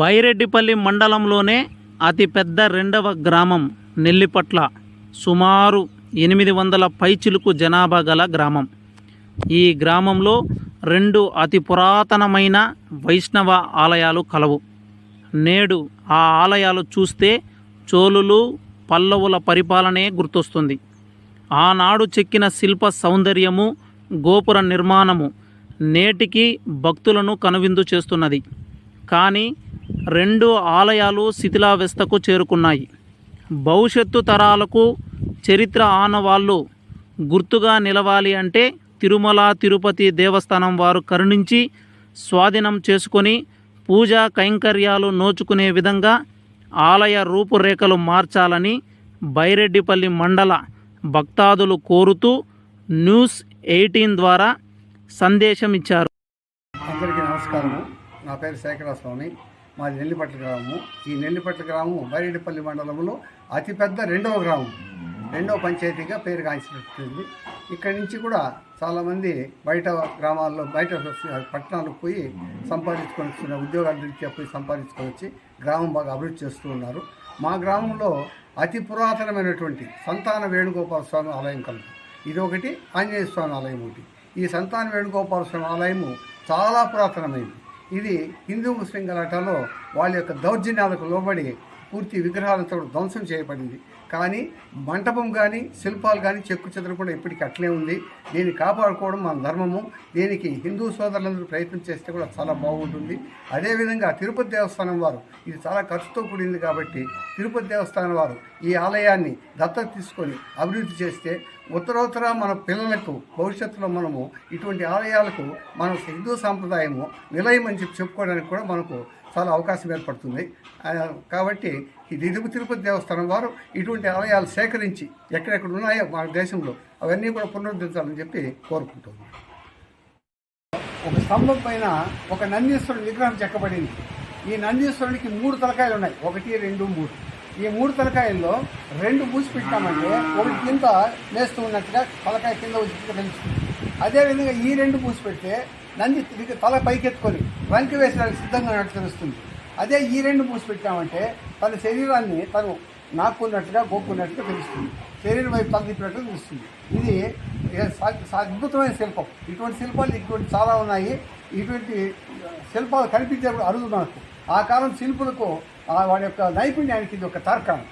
బైరెడ్డిపల్లి మండలంలోనే అతిపెద్ద రెండవ గ్రామం నెల్లిపట్ల సుమారు ఎనిమిది వందల పైచిలుకు జనాభా గల గ్రామం. ఈ గ్రామంలో రెండు అతి పురాతనమైన వైష్ణవ ఆలయాలు కలవు. నేడు ఆ ఆలయాలు చూస్తే చోళులు పల్లవుల పరిపాలనే గుర్తొస్తుంది. ఆనాడు చెక్కిన శిల్ప సౌందర్యము గోపుర నిర్మాణము నేటికి భక్తులను కనువిందు చేస్తున్నది. కానీ రెండు ఆలయాలు శిథిలావస్థకు చేరుకున్నాయి. భవిష్యత్తు తరాలకు చరిత్ర ఆనవాళ్ళు గుర్తుగా నిలవాలి అంటే తిరుమల తిరుపతి దేవస్థానం వారు కరుణించి స్వాధీనం చేసుకొని పూజా కైంకర్యాలు నోచుకునే విధంగా ఆలయ రూపురేఖలు మార్చాలని బైరెడ్డిపల్లి మండల భక్తాదులు కోరుతూ న్యూస్ ఎయిటీన్ ద్వారా సందేశం ఇచ్చారు అందరికీ నమస్కారం నా పేరు శేఖరస్వామి. మాది నెల్లిపట్ల గ్రామము. ఈ నెల్లిపట్ల గ్రామం బైరెడ్డిపల్లి మండలంలో అతిపెద్ద రెండవ గ్రామం. రెండవ పంచాయతీగా పేరు గాంచినట్టుంది. ఇక్కడి నుంచి కూడా చాలామంది బయట గ్రామాల్లో బయట పట్టణాలకు పోయి సంపాదించుకొని వస్తున్న ఉద్యోగాల రీత్యా పోయి సంపాదించుకొని వచ్చి గ్రామం బాగా అభివృద్ధి చేస్తూ ఉన్నారు. మా గ్రామంలో అతి పురాతనమైనటువంటి సంతాన వేణుగోపాల స్వామి ఆలయం కలదు. ఇది ఒకటి ఆంజనేయ స్వామి ఆలయం ఒకటి. ఈ సంతాన వేణుగోపాల స్వామి ఆలయము చాలా పురాతనమైనది ఇది హిందూ ముస్లిం గలాటాలో వాళ్ళ యొక్క దౌర్జన్యాలకు లోబడి పూర్తి విగ్రహాలతో ధ్వంసం చేయబడింది. కానీ మంటపం కానీ శిల్పాలు కానీ చెక్కు చెదరు కూడా ఇప్పటికీ అట్లే ఉంది. దీన్ని కాపాడుకోవడం మన ధర్మము. దీనికి హిందూ సోదరులందరూ ప్రయత్నం చేస్తే కూడా చాలా బాగుంటుంది. అదేవిధంగా తిరుపతి దేవస్థానం వారు ఇది చాలా ఖర్చుతో కూడింది కాబట్టి తిరుపతి దేవస్థానం వారు ఈ ఆలయాన్ని దత్తత తీసుకొని అభివృద్ధి చేస్తే ఉత్తరోత్తర మన పిల్లలకు భవిష్యత్తులో మనము ఇటువంటి ఆలయాలకు మన హిందూ సాంప్రదాయము నిలయమని చెప్పి చెప్పుకోవడానికి కూడా మనకు చాలా అవకాశం ఏర్పడుతుంది. కాబట్టి ఈ తిరుపతి దేవస్థానం వారు ఇటువంటి ఆలయాలు సేకరించి ఎక్కడెక్కడ ఉన్నాయో మన దేశంలో అవన్నీ కూడా పునరుద్ధరించాలని చెప్పి కోరుకుంటుంది ఒక స్తంభం పైన ఒక నందీశ్వరుడు విగ్రహం చెక్కబడింది. ఈ నందీశ్వరుడికి మూడు తలకాయలు ఉన్నాయి. ఒకటి రెండు మూడు. ఈ మూడు తలకాయల్లో రెండు మూసి పెట్టామంటే ఒకటి కింద మేస్తూ ఉన్నట్టుగా తలకాయ కింద వచ్చి అదేవిధంగా ఈ రెండు మూసి పెడితే నంది తిరిగి తల పైకెత్తుకొని రంకి వేసడానికి సిద్ధంగా ఉన్నట్టు తెలుస్తుంది అదే ఈ రెండు మూసి పెట్టామంటే తన శరీరాన్ని తను నాక్కున్నట్టుగా గోక్కున్నట్టుగా తెలుస్తుంది. శరీరం వైపు తలదిప్పినట్టుగా తెలుస్తుంది. ఇది సా- అద్భుతమైన శిల్పం. ఇటువంటి శిల్పాలు ఇటువంటి చాలా ఉన్నాయి. ఇటువంటి శిల్పాలు కనిపించేప్పుడు అరుదు మనకు. ఆ కాలం శిల్పులకు వాడి యొక్క నైపుణ్యానికి ఇది ఒక తార్కాణం.